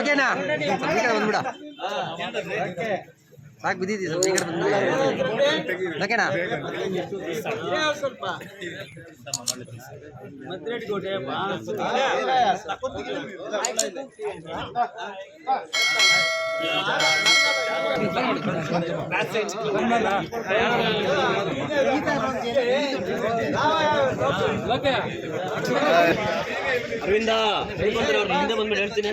ಓಕೆನಾ? ಬಂದ್ಬಿಡ. ಸಾಕು ಬಿದ್ದಿದ್ದಿ ಸ್ವಲ್ಪ ಈ ಕಡೆ ಬಂದ್ಬಿಡ. ಓಕೆನಾ? ಅರವಿಂದ ಹಿಂದೆ ಬಂದ್ಬಿಟ್ಟು ಹೇಳ್ತೀನಿ.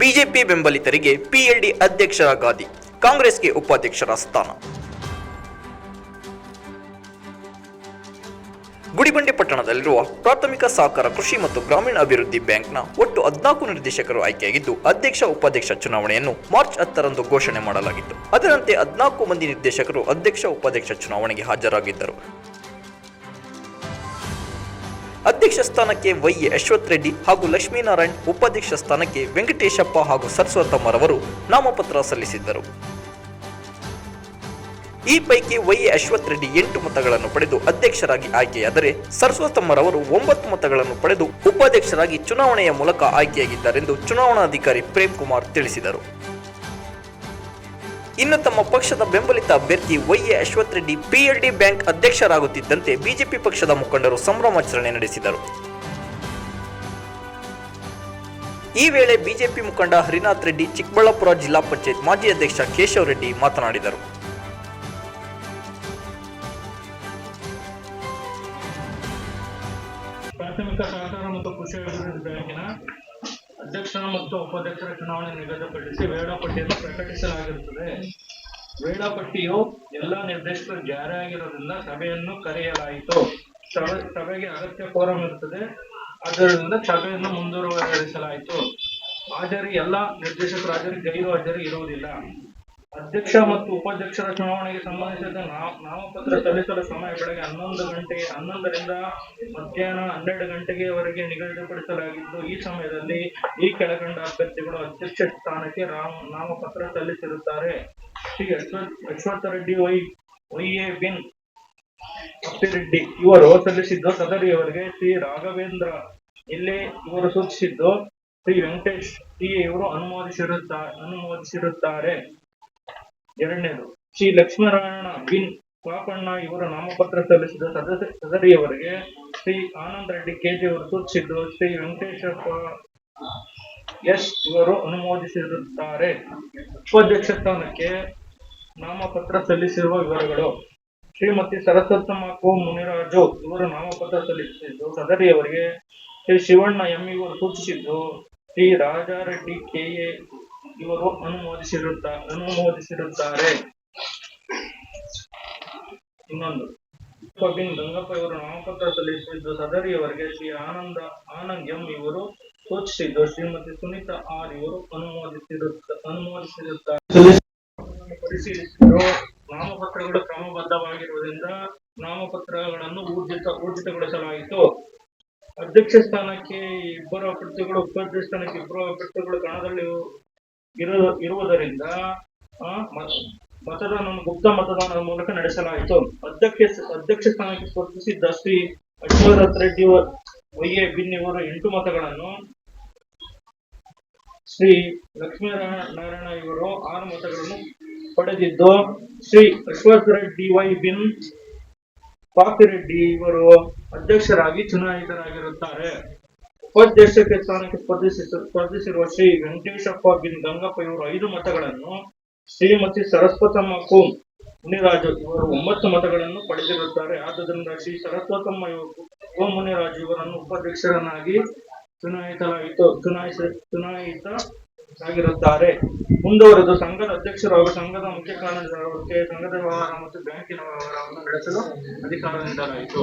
ಬಿಜೆಪಿ ಬೆಂಬಲಿತರಿಗೆ ಪಿಎಲ್ಡಿ ಅಧ್ಯಕ್ಷರ ಗಾದಿ ಕಾಂಗ್ರೆಸ್ಗೆ ಉಪಾಧ್ಯಕ್ಷರ ಸ್ಥಾನ. ಗುಡಿಬಂಡೆ ಪಟ್ಟಣದಲ್ಲಿರುವ ಪ್ರಾಥಮಿಕ ಸಹಕಾರ ಕೃಷಿ ಮತ್ತು ಗ್ರಾಮೀಣ ಅಭಿವೃದ್ಧಿ ಬ್ಯಾಂಕ್ನ ಒಟ್ಟು ಹದಿನಾಲ್ಕು ನಿರ್ದೇಶಕರು ಆಯ್ಕೆಯಾಗಿದ್ದು, ಅಧ್ಯಕ್ಷ, ಉಪಾಧ್ಯಕ್ಷ ಚುನಾವಣೆಯನ್ನು ಮಾರ್ಚ್ ಹತ್ತರಂದು ಘೋಷಣೆ ಮಾಡಲಾಗಿತ್ತು. ಅದರಂತೆ ಹದಿನಾಲ್ಕು ಮಂದಿ ನಿರ್ದೇಶಕರು ಅಧ್ಯಕ್ಷ, ಉಪಾಧ್ಯಕ್ಷ ಚುನಾವಣೆಗೆ ಹಾಜರಾಗಿದ್ದರು. ಅಧ್ಯಕ್ಷ ಸ್ಥಾನಕ್ಕೆ ವೈ. ಎ. ಅಶ್ವಥ್ ರೆಡ್ಡಿ ಹಾಗೂ ಲಕ್ಷ್ಮೀನಾರಾಯಣ್, ಉಪಾಧ್ಯಕ್ಷ ಸ್ಥಾನಕ್ಕೆ ವೆಂಕಟೇಶಪ್ಪ ಹಾಗೂ ಸರಸ್ವತಮ್ಮರವರು ನಾಮಪತ್ರ ಸಲ್ಲಿಸಿದ್ದರು. ಈ ಪೈಕಿ ವೈ ಎ ಅಶ್ವಥ್ ರೆಡ್ಡಿ ಎಂಟು ಮತಗಳನ್ನು ಪಡೆದು ಅಧ್ಯಕ್ಷರಾಗಿ ಆಯ್ಕೆಯಾದರೆ ಸರಸ್ವತಮ್ಮರವರು ಒಂಬತ್ತು ಮತಗಳನ್ನು ಪಡೆದು ಉಪಾಧ್ಯಕ್ಷರಾಗಿ ಚುನಾವಣೆಯ ಮೂಲಕ ಆಯ್ಕೆಯಾಗಿದ್ದಾರೆಂದು ಚುನಾವಣಾಧಿಕಾರಿ ಪ್ರೇಮ್ ಕುಮಾರ್ ತಿಳಿಸಿದರು. ಇನ್ನು ತಮ್ಮ ಪಕ್ಷದ ಬೆಂಬಲಿತ ಅಭ್ಯರ್ಥಿ Y A Ashwath Reddy PLD bank ಅಧ್ಯಕ್ಷರಾಗುತ್ತಿದ್ದಂತೆ BJP ಪಕ್ಷದ ಮುಖಂಡರು ಸಂಭ್ರಮಾಚರಣೆ ನಡೆಸಿದರು. ಈ ವೇಳೆ ಬಿಜೆಪಿ ಮುಖಂಡ ಹರಿನಾಥ್ ರೆಡ್ಡಿ ಚಿಕ್ಕಬಳ್ಳಾಪುರ ಜಿಲ್ಲಾ ಪಂಚಾಯತ್ ಮಾಜಿ ಅಧ್ಯಕ್ಷ ಕೇಶವ್ ರೆಡ್ಡಿ ಮಾತನಾಡಿದರು. ಪ್ರಾಥಮಿಕ ಸಹಕಾರ ಮತ್ತು ಕೃಷಿ ಅಭಿವೃದ್ಧಿ ಬ್ಯಾಂಕಿನ ಅಧ್ಯಕ್ಷ ಮತ್ತು ಉಪಾಧ್ಯಕ್ಷರ ಚುನಾವಣೆ ನಿಗದಿಪಡಿಸಿ ವೇಳಾಪಟ್ಟಿಯನ್ನು ಪ್ರಕಟಿಸಲಾಗಿರುತ್ತದೆ. ವೇಳಾಪಟ್ಟಿಯು ಎಲ್ಲ ನಿರ್ದೇಶಕರು ಜಾರಿಯಾಗಿರೋದ್ರಿಂದ ಸಭೆಯನ್ನು ಕರೆಯಲಾಯಿತು. ಸಭೆ- ಸಭೆಗೆ ಅಗತ್ಯ ಕೋರಂ ಇರುತ್ತದೆ. ಆದ್ದರಿಂದ ಸಭೆಯನ್ನು ಮುಂದುವರಿಸಲಾಯಿತು. ಹಾಜರಿ, ಎಲ್ಲ ನಿರ್ದೇಶಕರ ಹಾಜರಿ, ಗೈರು ಹಾಜರಿ ಇರುವುದಿಲ್ಲ. ಅಧ್ಯಕ್ಷ ಮತ್ತು ಉಪಾಧ್ಯಕ್ಷರ ಚುನಾವಣೆಗೆ ಸಂಬಂಧಿಸಿದ ನಾಮ- ನಾಮಪತ್ರ ಸಲ್ಲಿಸಲು ಸಮಯ ಬೆಳಗ್ಗೆ ಹನ್ನೊಂದು ಗಂಟೆಗೆ ಹನ್ನೊಂದರಿಂದ ಮಧ್ಯಾಹ್ನ ಹನ್ನೆರಡು ಗಂಟೆಗೆವರೆಗೆ ನಿಗದಿಪಡಿಸಲಾಗಿದ್ದು, ಈ ಸಮಯದಲ್ಲಿ ಈ ಕೆಳಕಂಡ ಅಭ್ಯರ್ಥಿಗಳು ಅಧ್ಯಕ್ಷ ಸ್ಥಾನಕ್ಕೆ ನಾಮಪತ್ರ ಸಲ್ಲಿಸಿರುತ್ತಾರೆ. Shri Ashwath Reddy Y Y A bin Appireddy ಇವರು ಸಲ್ಲಿಸಿದ್ದು ಸದರಿಯವರಿಗೆ ಶ್ರೀ ರಾಘವೇಂದ್ರ ಇಲ್ಲಿ ಇವರು ಸೂಚಿಸಿದ್ದು, ಶ್ರೀ ವೆಂಕಟೇಶ್ ಟಿ ಇವರು ಅನುಮೋದಿಸಿರುತ್ತಾ, ಅನುಮೋದಿಸಿರುತ್ತಾರೆ. ಎರಡನೇದು, ಶ್ರೀ ಲಕ್ಷ್ಮೀನಾರಾಯಣ ಬಿನ್ ಪಾಪಣ್ಣ ಇವರ ನಾಮಪತ್ರ ಸಲ್ಲಿಸಿದ ಸದಸ್ಯ ಸದರಿಯವರಿಗೆ ಶ್ರೀ ಆನಂದ್ ರೆಡ್ಡಿ ಕೆಜಿ ಅವರು ಸೂಚಿಸಿದ್ದು, ಶ್ರೀ ವೆಂಕಟೇಶಪ್ಪ ಎಸ್ ಇವರು ಅನುಮೋದಿಸಿರುತ್ತಾರೆ. ಉಪಾಧ್ಯಕ್ಷ ಸ್ಥಾನಕ್ಕೆ ನಾಮಪತ್ರ ಸಲ್ಲಿಸಿರುವ ವಿವರಗಳು. ಶ್ರೀಮತಿ ಸರಸ್ವತಮ್ಮ ಕೋ ಮುನಿರಾಜು ಇವರು ನಾಮಪತ್ರ ಸಲ್ಲಿಸಿದ್ದು, ಸದರಿಯವರಿಗೆ ಶ್ರೀ ಶಿವಣ್ಣ ಎಂ ಇವರು ಸೂಚಿಸಿದ್ದು, ಶ್ರೀ ರಾಜಾರೆಡ್ಡಿ ಕೆಎ ಇವರು ಅನುಮೋದಿಸಿರುತ್ತ ಅನುಮೋದಿಸಿರುತ್ತಾರೆ. ಇನ್ನೊಂದು. ಬಿನ್ ಗಂಗಪ್ಪ ಇವರು ನಾಮಪತ್ರ ಸಲ್ಲಿಸಿದ್ದು ಸದರಿಯವರಿಗೆ ಶ್ರೀ ಆನಂದ ಆನಂದ್ ಎಂ ಇವರು ಸೂಚಿಸಿದ್ದು. ಶ್ರೀಮತಿ ಸುನೀತಾ ಆರ್ ಇವರು ಅನುಮೋದಿಸಿರುತ್ತ, ಅನುಮೋದಿಸಿರುತ್ತಾರೆ. ಪರಿಶೀಲಿಸಿದರು ನಾಮಪತ್ರಗಳು ಕ್ರಮಬದ್ಧವಾಗಿರುವುದರಿಂದ ನಾಮಪತ್ರಗಳನ್ನು ಊರ್ಜಿತ, ಊರ್ಜಿತಗೊಳಿಸಲಾಯಿತು. ಅಧ್ಯಕ್ಷ ಸ್ಥಾನಕ್ಕೆ ಇಬ್ಬರು ಅಭ್ಯರ್ಥಿಗಳು ಉಪಾಧ್ಯಕ್ಷ ಸ್ಥಾನಕ್ಕೆ ಇಬ್ಬರು ಅಭ್ಯರ್ಥಿಗಳು ಕಣದಲ್ಲಿ ಇರು, ಇರುವುದರಿಂದ ಮತದಾನ ಗುಪ್ತ ಮತದಾನದ ಮೂಲಕ ನಡೆಸಲಾಯಿತು. ಅಧ್ಯಕ್ಷ ಅಧ್ಯಕ್ಷ ಸ್ಥಾನಕ್ಕೆ ಸ್ಪರ್ಧಿಸಿದ್ದ ಶ್ರೀ ಅಶ್ವರಥ್ ರೆಡ್ಡಿ ವೈ ಎ ಬಿನ್ ಇವರು ಎಂಟು ಮತಗಳನ್ನು, ಶ್ರೀ ಲಕ್ಷ್ಮೀನಾರಾಯಣ ಇವರು ಆರು ಮತಗಳನ್ನು ಪಡೆದಿದ್ದು, ಶ್ರೀ ಅಶ್ವಥ್ ರೆಡ್ಡಿ, ವೈ ಬಿನ್ ಪಾಪಿರೆಡ್ಡಿ ಇವರು ಅಧ್ಯಕ್ಷರಾಗಿ ಚುನಾಯಿತರಾಗಿರುತ್ತಾರೆ. ಉಪಾಧ್ಯಕ್ಷಕ್ಕೆ ಸ್ಥಾನಕ್ಕೆ ಸ್ಪರ್ಧಿಸಿ ಸ್ಪರ್ಧಿಸಿರುವ ಶ್ರೀ ವೆಂಕಟೇಶಪ್ಪ ಬಿನ್ ಗಂಗಪ್ಪ ಇವರು ಐದು ಮತಗಳನ್ನು ಶ್ರೀಮತಿ ಸರಸ್ವತಮ್ಮ ಕೋಮ್ ಮುನಿರಾಜು ಇವರು ಒಂಬತ್ತು ಮತಗಳನ್ನು ಪಡೆದಿರುತ್ತಾರೆ. ಆದ್ದರಿಂದ ಶ್ರೀ ಸರಸ್ವತಮ್ಮ ಇವರು ಕೋಮ್ ಮುನಿರಾಜು ಇವರನ್ನು ಉಪಾಧ್ಯಕ್ಷರನ್ನಾಗಿ ಚುನಾಯಿತರಾಯಿತು ಚುನಾಯಿಸ ಆಗಿರುತ್ತಾರೆ ಮುಂದುವರೆದು ಸಂಘದ ಅಧ್ಯಕ್ಷರು ಹಾಗೂ ಸಂಘದ ಮುಖ್ಯ ಕಾರ್ಯದರ್ಶಿ ಸಂಘದ ವ್ಯವಹಾರ ಮತ್ತು ಬ್ಯಾಂಕಿನ ವ್ಯವಹಾರವನ್ನು ನಡೆಸಲು ಅಧಿಕಾರ ನೀಡಲಾಯಿತು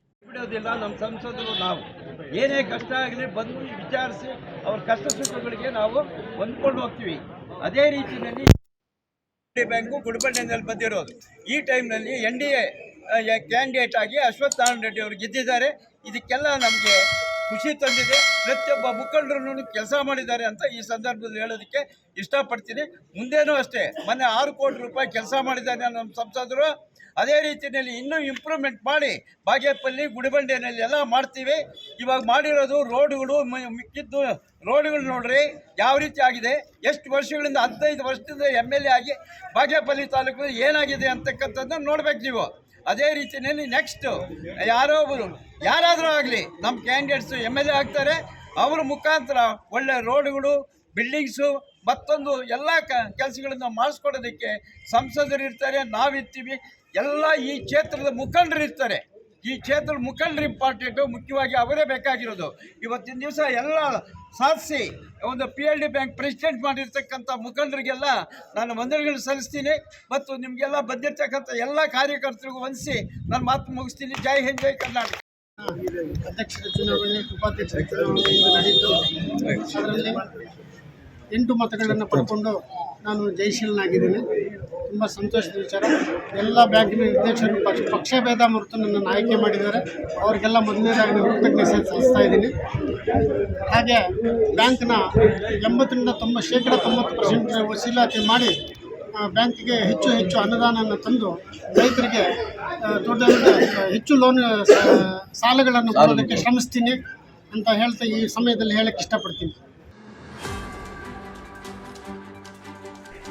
ಬಿಡೋದಿಲ್ಲ ನಮ್ಮ ಸಂಸದರು ನಾವು. ಏನೇ ಕಷ್ಟ ಆಗಲಿ ಬಂದು ವಿಚಾರಿಸಿ ಅವ್ರ ಕಷ್ಟ ಸುಖಗಳಿಗೆ ನಾವು ಹೊಂದ್ಕೊಂಡು ಹೋಗ್ತೀವಿ. ಅದೇ ರೀತಿಯಲ್ಲಿ ಬ್ಯಾಂಕು ಗುಡಿಬಂಡೆನಲ್ಲಿ ಬಂದಿರೋದು. ಈ ಟೈಮ್ನಲ್ಲಿ ಎನ್ ಡಿ ಎ ಕ್ಯಾಂಡಿಡೇಟ್ ಆಗಿ ಅಶ್ವತ್ಥನಾರಾಯಣ ರೆಡ್ಡಿ ಅವರು ಗೆದ್ದಿದ್ದಾರೆ. ಇದಕ್ಕೆಲ್ಲ ನಮಗೆ ಖುಷಿ ತಂದಿದೆ. ಪ್ರತಿಯೊಬ್ಬ ಮುಖಂಡರು ಕೆಲಸ ಮಾಡಿದ್ದಾರೆ ಅಂತ ಈ ಸಂದರ್ಭದಲ್ಲಿ ಹೇಳೋದಕ್ಕೆ ಇಷ್ಟಪಡ್ತೀನಿ. ಮುಂದೇನೂ ಅಷ್ಟೇ, ಮೊನ್ನೆ ಆರು ಕೋಟಿ ರೂಪಾಯಿ ಕೆಲಸ ಮಾಡಿದ್ದಾರೆ ನಮ್ಮ ಸಂಸದರು. ಅದೇ ರೀತಿಯಲ್ಲಿ ಇನ್ನೂ ಇಂಪ್ರೂವ್ಮೆಂಟ್ ಮಾಡಿ ಬಾಗೇಪಲ್ಲಿ ಗುಡಿಬಂಡೆನಲ್ಲಿ ಎಲ್ಲ ಮಾಡ್ತೀವಿ. ಇವಾಗ ಮಾಡಿರೋದು ರೋಡ್ಗಳು ಮಿಕ್ಕಿದ್ದು ರೋಡ್ಗಳು ನೋಡ್ರಿ, ಯಾವ ರೀತಿ ಆಗಿದೆ. ಎಷ್ಟು ವರ್ಷಗಳಿಂದ, ಹದಿನೈದು ವರ್ಷದಿಂದ ಎಂ ಆಗಿ ಬಾಗೇಪಲ್ಲಿ ತಾಲೂಕು ಏನಾಗಿದೆ ಅಂತಕ್ಕಂಥದ್ದನ್ನು ನೋಡ್ಬೇಕು ನೀವು. ಅದೇ ರೀತಿಯಲ್ಲಿ ನೆಕ್ಸ್ಟ್ ಯಾರೋ ಒಬ್ಬರು ಯಾರಾದರೂ ಆಗಲಿ ನಮ್ಮ ಕ್ಯಾಂಡಿಡೇಟ್ಸು ಎಂ ಎಲ್ ಎ ಆಗ್ತಾರೆ, ಅವ್ರ ಮುಖಾಂತರ ಒಳ್ಳೆ ರೋಡ್ಗಳು ಬಿಲ್ಡಿಂಗ್ಸು ಮತ್ತೊಂದು ಎಲ್ಲ ಕ, ಕೆಲಸಗಳನ್ನು ಮಾಡಿಸ್ಕೊಡೋದಕ್ಕೆ ಸಂಸದರು ಇರ್ತಾರೆ, ನಾವಿರ್ತೀವಿ, ಎಲ್ಲ ಈ ಕ್ಷೇತ್ರದ ಮುಖಂಡರು ಇರ್ತಾರೆ. ಈ ಕ್ಷೇತ್ರದ ಮುಖಂಡರು ಇಂಪಾರ್ಟೆಂಟು ಮುಖ್ಯವಾಗಿ ಅವರೇ ಬೇಕಾಗಿರೋದು. ಇವತ್ತಿನ ದಿವಸ ಎಲ್ಲ ಸಾಧಿಸಿ ಒಂದು P L D bank president ಮಾಡಿರ್ತಕ್ಕಂಥ ಮುಖಂಡರಿಗೆಲ್ಲ ನಾನು ವಂದನೆಗಳು ಸಲ್ಲಿಸ್ತೀನಿ. ಮತ್ತು ನಿಮಗೆಲ್ಲ ಬಂದಿರ್ತಕ್ಕಂಥ ಎಲ್ಲ ಕಾರ್ಯಕರ್ತರಿಗೂ ವಂದಿಸಿ ನಾನು ಮಾತು ಮುಗಿಸ್ತೀನಿ. ಜೈ ಹಿಂದ್, ಜೈ ಕರ್ನಾಟಕ. ಎಂಟು ಮತಗಳನ್ನು ಪಡ್ಕೊಂಡು ನಾನು ಜಯಶೀಲನಾಗಿದ್ದೀನಿ. ತುಂಬ ಸಂತೋಷದ ವಿಚಾರ. ಎಲ್ಲ ಬ್ಯಾಂಕಿನ ನಿರ್ದೇಶಕರು ಪಕ್ಷ ಭೇದ ಮರೆತು ನನ್ನನ್ನು ಆಯ್ಕೆ ಮಾಡಿದ್ದಾರೆ. ಅವರಿಗೆಲ್ಲ ಮೊದಲನೇದಾಗಿ ನಾನು ಕೃತಜ್ಞತೆ ಸಲ್ಲಿಸ್ತಾ ಇದ್ದೀನಿ. ಹಾಗೆ ಬ್ಯಾಂಕ್ನ ಎಂಬತ್ತರಿಂದ ತೊಂಬ ಶೇಕಡ ತೊಂಬತ್ತು ಪರ್ಸೆಂಟ್ ವಸೀಲಾತಿ ಮಾಡಿ ಬ್ಯಾಂಕಿಗೆ ಹೆಚ್ಚು ಹೆಚ್ಚು ಅನುದಾನವನ್ನು ತಂದು ರೈತರಿಗೆ ದೊಡ್ಡ ದೊಡ್ಡ ಹೆಚ್ಚು ಲೋನ್ ಸಾಲಗಳನ್ನು ಕೊಡೋದಕ್ಕೆ ಶ್ರಮಿಸ್ತೀನಿ ಅಂತ ಹೇಳ್ತಾ ಈ ಸಮಯದಲ್ಲಿ ಹೇಳಕ್ಕೆ ಇಷ್ಟಪಡ್ತೀನಿ.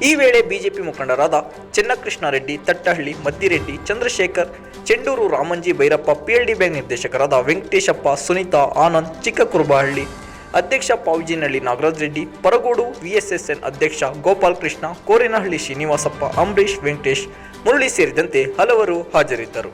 ಈ ವೇಳೆ ಬಿಜೆಪಿ ಮುಖಂಡರಾದ ಚೆನ್ನಕೃಷ್ಣಾರೆಡ್ಡಿ ತಟ್ಟಹಳ್ಳಿ ಮದ್ದಿರೆಡ್ಡಿ ಚಂದ್ರಶೇಖರ್, ಚೆಂಡೂರು ರಾಮಂಜಿ ಭೈರಪ್ಪ, ಪಿಎಲ್ಡಿ ಬ್ಯಾಂಕ್ ನಿರ್ದೇಶಕರಾದ ವೆಂಕಟೇಶಪ್ಪ, ಸುನೀತಾ, ಆನಂದ್, ಚಿಕ್ಕಕುರುಬಹಳ್ಳಿ, ಅಧ್ಯಕ್ಷ ಪಾವುಜಿನಹಳ್ಳಿ ನಾಗರಾಜ್ ರೆಡ್ಡಿ ಪರಗೋಡು ವಿಎಸ್ಎಸ್ಎನ್ ಅಧ್ಯಕ್ಷ ಗೋಪಾಲ್ ಕೃಷ್ಣ, ಕೋರಿನಹಳ್ಳಿ ಶ್ರೀನಿವಾಸಪ್ಪ ಅಂಬರೀಶ್ ವೆಂಕಟೇಶ್ ಮುರಳಿ ಸೇರಿದಂತೆ ಹಲವರು ಹಾಜರಿದ್ದರು.